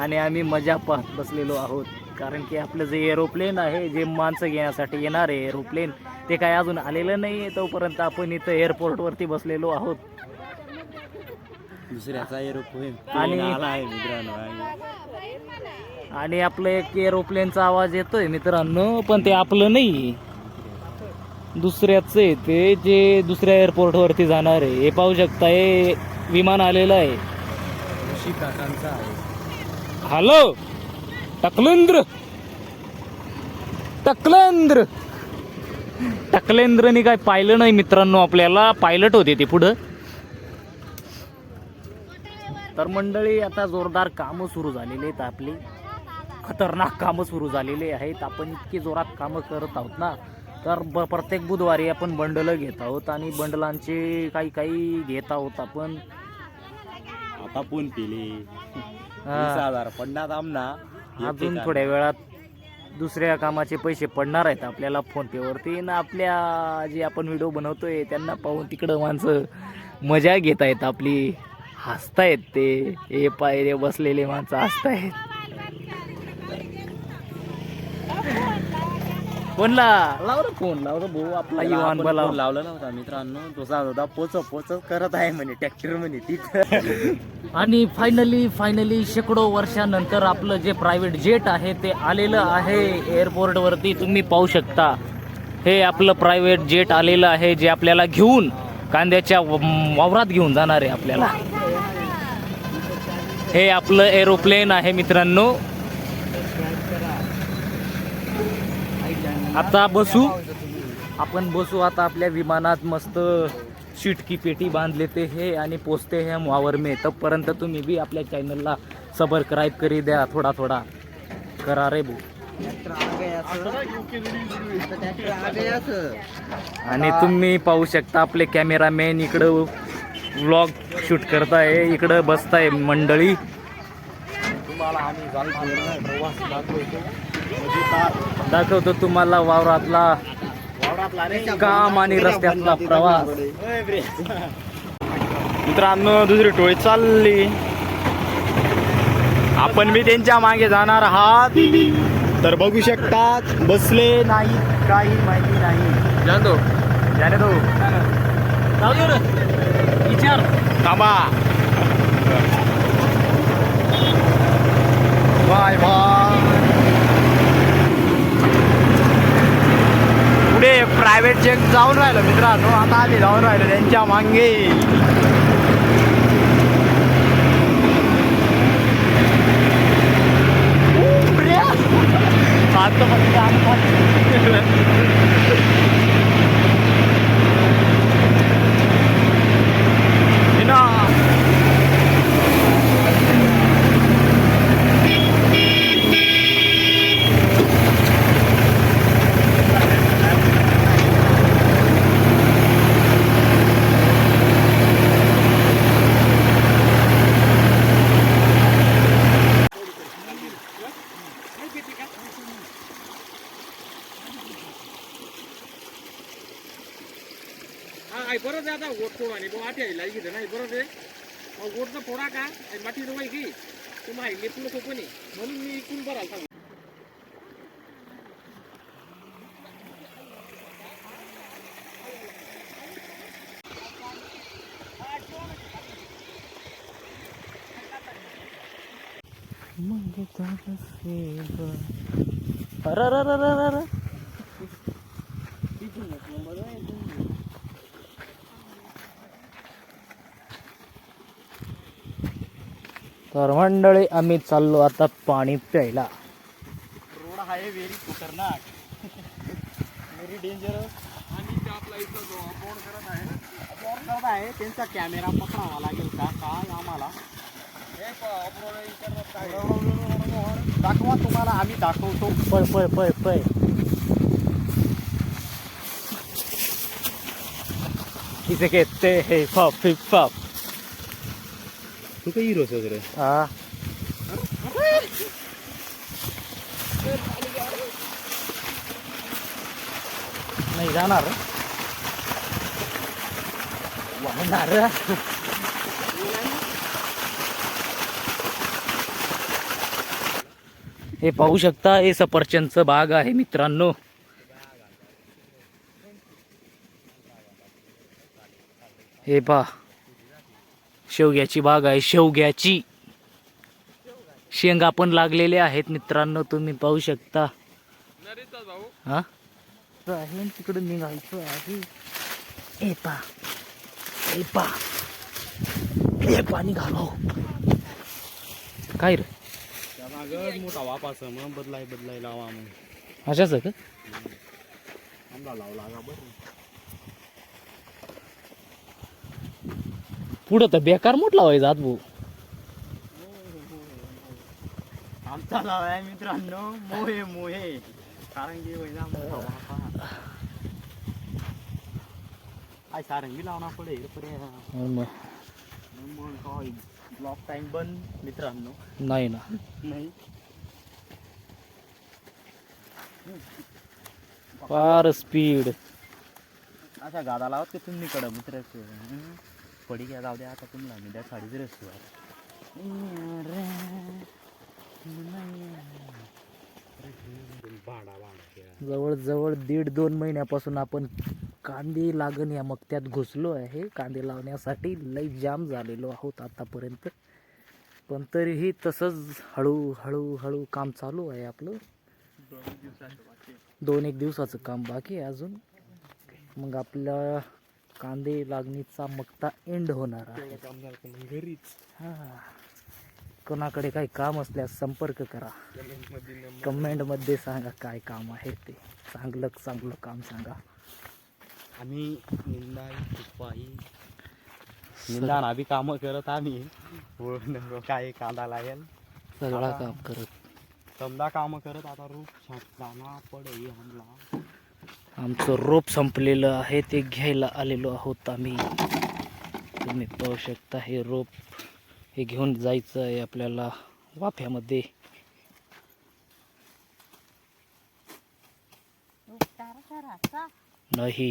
आणि आम्ही मजा पाहत बसलेलो आहोत. कारण की आपलं जे एरोप्लेन आहे जे माणसं घेण्यासाठी येणार आहे एरोप्लेन ते काय अजून आलेलं नाही आहे तोपर्यंत आपण इथं एअरपोर्टवरती बसलेलो आहोत. दुसऱ्याचा एरोप्लेन आणि- आला आहे मित्रांनो? आणि आपलं एक एरोप्लेनचा आवाज येतोय मित्रांनो पण ते आपलं नाही दुसऱ्याच आहे ते जे दुसऱ्या एअरपोर्टवरती जाणार आहे. हे पाहू शकता हे विमान आलेलं आहे. ऋषी काकांचा आहे. हॅलो? टकलेंद्र. टकलेंद्र. टकलेंद्रनी काय पाहिलं नाही मित्रांनो आपल्याला. पायलट होते ते पुढं. तर मंडळी आता जोरदार कामं सुरू झालेली आहेत आपली. खतरनाक कामं सुरू झालेली आहेत. आपण इतकी जोरात कामं करत आहोत ना. तर ब प्रत्येक बुधवारी आपण बंडलं घेत आहोत आणि बंडलांचे काही काही घेत आहोत आपण. आता पिले हा. वीस हजार पडणार आमना. अजून थोड्या वेळात दुसऱ्या कामाचे पैसे पडणार आहेत आपल्याला फोन पेवरती ना आपल्या जे आपण व्हिडिओ बनवतोय त्यांना पाहून तिकडं माणसं मजा घेत आहेत आपली. हसतायत ते. हे पायरे बसलेले माणसं हसतायत. फोनला. लाव रे फोन लाव रे भाऊ. आपला युवान फोन लावला नव्हता मित्रांनो. तो सांगत होता पोच पोच करत आहे म्हणे ट्रॅक्टर म्हणे तिथं. आणि फायनली फायनली शेकडो वर्षानंतर आपलं जे प्रायव्हेट जेट आहे ते आलेलं आहे एअरपोर्टवरती तुम्ही पाहू शकता. हे आपलं प्रायव्हेट जेट आलेलं आहे जे आपल्याला घेऊन कांद्याच्या वावरात घेऊन जाणार आहे आपल्याला. हे आपलं एरोप्लेन आहे मित्रांनो. आता बसू. आपण बसू आता आपल्या विमानात मस्त शिटकी पेटी बांधले ते हे आणि पोचते हे वावर तोपर्यंत तुम्ही बी आपल्या चॅनलला सबस्क्राईब करी द्या थोडा थोडा. करा रे भाऊ. आणि तुम्ही पाहू शकता आपले कॅमेरामॅन इकडं व्लॉग शूट करताय इकडं बसताय मंडळी. तुम्हाला आम्ही दाखवतो. दाखवतो तुम्हाला वावरातला काम आणि रस्त्यातला प्रवास. मित्रांनो दुसरी टोळी चालली. आपण बी त्यांच्या मागे जाणार आहात. तर बघू शकतात बसले नाही काही माहिती नाही. जातो. जाने तो विचार. थांबा. Bye bye. पुढे प्रायव्हेट चेक जाऊन राहिलं मित्रांनो. आता आम्ही जाऊन राहिलो त्यांच्या मागे. आता हा बरं आहे आता गोट फोडा नाही बघ आठी आहे लाईक नाही बरं आहे मग गोटचा फोडा का आणि माती जवळ की तुम्ही आहे लेपून सोपं नाही म्हणून मी इकून बरं सांगू तर मंडळी आम्ही चाललो आता पाणी प्यायला. रोड आहे व्हेरी खतरनाक. व्हेरी डेंजरस आणि ते आपला इथं जो अपलोड करत आहे करत आहे त्यांचा कॅमेरा पकडावा लागेल का? काय आम्हाला? एक अपलोड विचारत काय? दाखवा तुम्हाला आम्ही दाखवतो. पळ पळ पळ पळ. किसे कहते हैं? हिप हिप हॉप तू काही हिरोस वगैरे हा. नाही जाणार. वाहणार. हे पाहू शकता हे सफरचंदचं बाग आहे मित्रांनो. हे पा शेवग्याची बाग आहे शेवग्याची. शेंगा पण लागलेले आहेत मित्रांनो तुम्ही पाहू शकता. हा? आहे तिकडे निघायचं आहे. ए पा ए पा. ए पा निघालो. काय रे? मोठा वापास मग बदलाय बदलाय लावा मग अशाच आहे का? आमला लाव लागा बरं? पुढं तर बेकार मोठ लावायचा आत भाऊ. आमचा नाव आहे मित्रांनो मोहे मोहे. सारंगी लावना पडे ब्लॉक टाइम बंद मित्रांनो. नाही ना. नाही. फार स्पीड अशा गादा लावत का तुम्ही कडं मित्र पडी घ्या जाऊ द्या आता तुम्हाला मी त्या साडीच रस्ते जवळ जवळ जवळजवळ दीड दोन महिन्यापासून आपण कांदे लागण या मक्त्यात घुसलो आहे. कांदे लावण्यासाठी लई जाम झालेलो आहोत आतापर्यंत. पण तरीही तसंच हळू हळू हळू काम चालू आहे आपलं. दोन एक दिवसाचं काम बाकी अजून. मग आपल्या कांदे लागणीचा मक्ता एंड होणार आहे. घरीच. हा. कोणाकडे काही काम असल्यास संपर्क करा. कमेंटमध्ये सांगा काय काम आहे ते. चांगलं चांगलं काम सांगा. आम्ही निंदाई तुपाई निंदा ना बी कामं करत आम्ही. काय कांदा लागेल. सगळा काम करत. समजा कामं करत आता रूप छाटताना पडे हमला आमचं रोप संपलेलं आहे ते घ्यायला आलेलो आहोत आम्ही. तुम्ही पाहू शकता हे रोप हे घेऊन जायचं आहे आपल्याला वाफ्यामध्ये. नाही.